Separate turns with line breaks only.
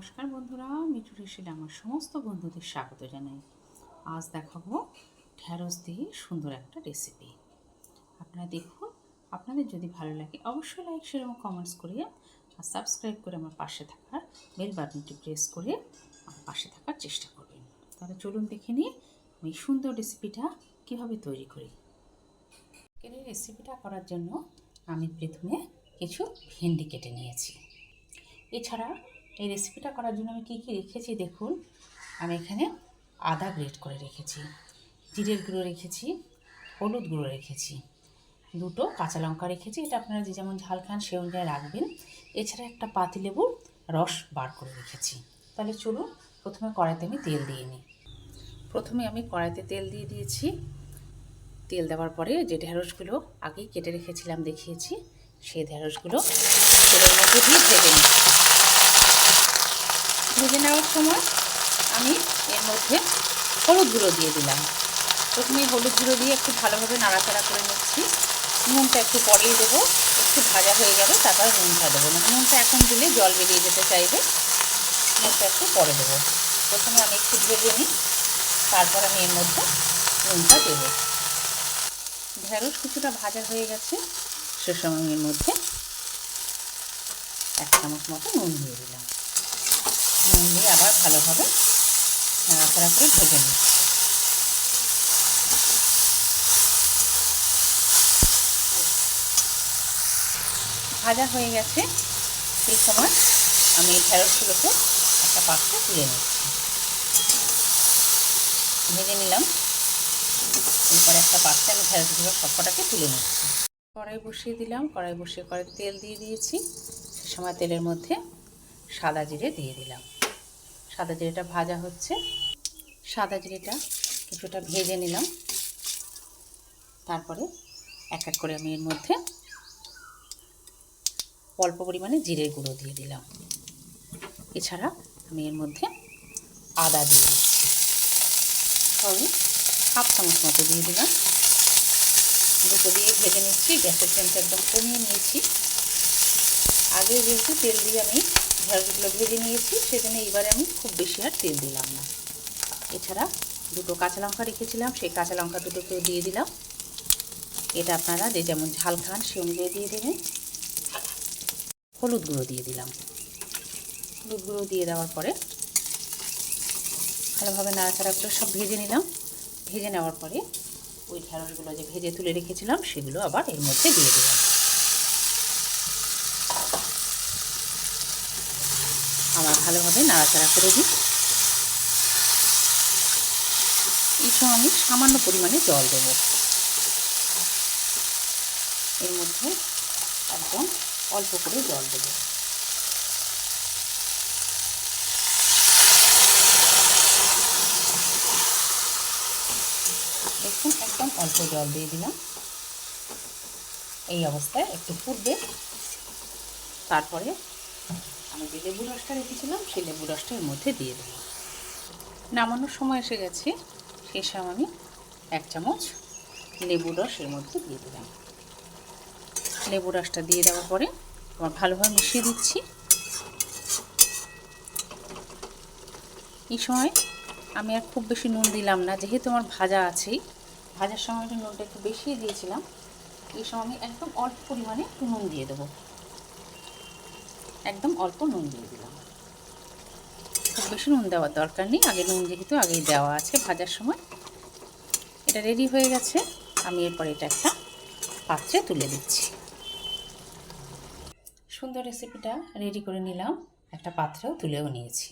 নমস্কার বন্ধুরা, মিঠু রেসিলে আমার সমস্ত বন্ধুদের স্বাগত জানাই। আজ দেখাবো ঢ্যাঁড়স দিয়ে সুন্দর একটা রেসিপি আপনারা দেখুন, আপনাদের যদি ভালো লাগে অবশ্যই লাইক শেয়ার এবং কমেন্টস করে আর সাবস্ক্রাইব করে আমার পাশে থাকার বেল বাটনটি প্রেস করে আমার পাশে থাকার চেষ্টা করবেন। তাহলে চলুন দেখে নিই আমি সুন্দর রেসিপিটা কীভাবে তৈরি করি। এই রেসিপিটা করার জন্য আমি প্রথমে কিছু ভেন্ডি কেটে নিয়েছি। এছাড়া এই রেসিপিটা করার জন্য আমি কী কী রেখেছি দেখুন। আমি এখানে আদা গ্রেট করে রেখেছি, জিরের গুঁড়ো রেখেছি, হলুদ গুঁড়ো রেখেছি, দুটো কাঁচা লঙ্কা রেখেছি, এটা আপনারা যে যেমন ঝাল খান সে অনুযায়ী রাখবেন। এছাড়া একটা পাতিলেবুর রস বার করে রেখেছি। তাহলে চলুন প্রথমে কড়াইতে আমি তেল দিয়ে নিই। প্রথমে আমি কড়াইতে তেল দিয়ে দিয়েছি। তেল দেওয়ার পরে যে ঢেঁড়সগুলো আগেই কেটে রেখেছিলাম দেখিয়েছি, সেই ঢেঁড়সগুলো তেলের মধ্যে দিয়ে নিচ্ছি। ভেজে নেওয়ার সময় আমি এর মধ্যে হলুদ গুঁড়ো দিয়ে দিলাম। প্রথমে হলুদ গুঁড়ো দিয়ে একটু ভালোভাবে নাড়াচাড়া করে নিচ্ছি। নুনটা একটু পরেই দেবো। একটু ভাজা হয়ে যাবে তারপরে নুনটা দেবো। না নুনটা এখন দিলে জল বেরিয়ে যেতে চাইবে। নুনটা একটু পরে দেবো। প্রথমে আমি একটু ভেজে নিই। তারপর আমি এর মধ্যে নুনটা দেবো। ঢেঁড়স কিছুটা ভাজা হয়ে গেছে। সে সময় এর মধ্যে এক চামচ মতো নুন দিয়ে দিলাম। নুন দিয়ে আবার ভালোভাবে নাড়াচাড়া করে ভেজে নিই ভাজা হয়ে গেছে। সেই সময় আমি এই ঢেঁড়সগুলোকে একটা পাত্রে তুলে নিচ্ছি। ভেজে নিলাম। এরপরে একটা পাত্রে আমি ঢেঁড়সগুলো সবকটাকে তুলে নিচ্ছি। কড়াই বসিয়ে দিলাম। কড়াই বসিয়ে কড়াই তেল দিয়ে দিয়েছি। সে সময় তেলের মধ্যে সাদা জিরে দিয়ে দিলাম। সাদা জিরেটা ভাজা হচ্ছে। সাদা জিরেটা কিছুটা ভেজে নিলাম। তারপরে এক এক করে আমি এর মধ্যে অল্প পরিমাণে জিরের গুঁড়ো দিয়ে দিলাম। এছাড়া আমি এর মধ্যে আদা দিয়ে দিচ্ছি। সবই হাফ চামচ মতো দিয়ে দিলাম। দুটো দিয়ে ভেজে নিচ্ছি, গ্যাসের ফ্লেমটা একদম কমিয়ে নিয়েছি। আগে যেহেতু তেল দিয়ে আমি ঢেঁড়সগুলো ভেজে নিয়েছি, সেজন্য এইবারে আমি খুব বেশি আর তেল দিলাম না। এছাড়া দুটো কাঁচা লঙ্কা রেখেছিলাম, সেই কাঁচা লঙ্কা দুটোকেও দিয়ে দিলাম। এটা আপনারা যে যেমন ঝাল খান সে অনুযায়ী দিয়ে দেবেন। হলুদ গুঁড়ো দিয়ে দিলাম। হলুদ গুঁড়ো দিয়ে দেওয়ার পরে ভালোভাবে নাড়াচাড়া করে সব ভেজে নিলাম। ভেজে নেওয়ার পরে ওই ঢেঁড়সগুলো যে ভেজে তুলে রেখেছিলাম, সেগুলো আবার এর মধ্যে দিয়ে দিলাম। আবার ভালোভাবে নাড়াচাড়া করে দিই। এই সময় আমি সামান্য পরিমাণে জল দেব। এর মধ্যে একদম অল্প করে জল দেব। দেখুন, একদম অল্প জল দিয়ে দিলাম। এই অবস্থায় একটু ফুটবে। তারপরে আমি যে লেবু রসটা রেখেছিলাম, সেই লেবু রসটা এর মধ্যে দিয়ে দেবো। নামানোর সময় এসে গেছে সেই সময় আমি এক চামচ লেবু রস এর মধ্যে দিয়ে দিলাম। লেবু রসটা দিয়ে দেওয়ার পরে আমার ভালোভাবে মিশিয়ে দিচ্ছি। এই সময় আমি আর খুব বেশি নুন দিলাম না, যেহেতু আমার ভাজা আছেই। ভাজার সময় নুনটা একটু বেশি দিয়েছিলাম। এই সময় আমি একদম অল্প পরিমাণে নুন দিয়ে দেবো। একদম অল্প নুন দিয়ে দিলাম। খুব বেশি নুন দেওয়ার দরকার নেই, আগে নুন যেহেতু আগেই দেওয়া আছে ভাজার সময়। এটা রেডি হয়ে গেছে, আমি এরপর এটা একটা পাত্রে তুলে দিচ্ছি। সুন্দর রেসিপিটা রেডি করে নিলাম, একটা পাত্রেও তুলেও নিয়েছি।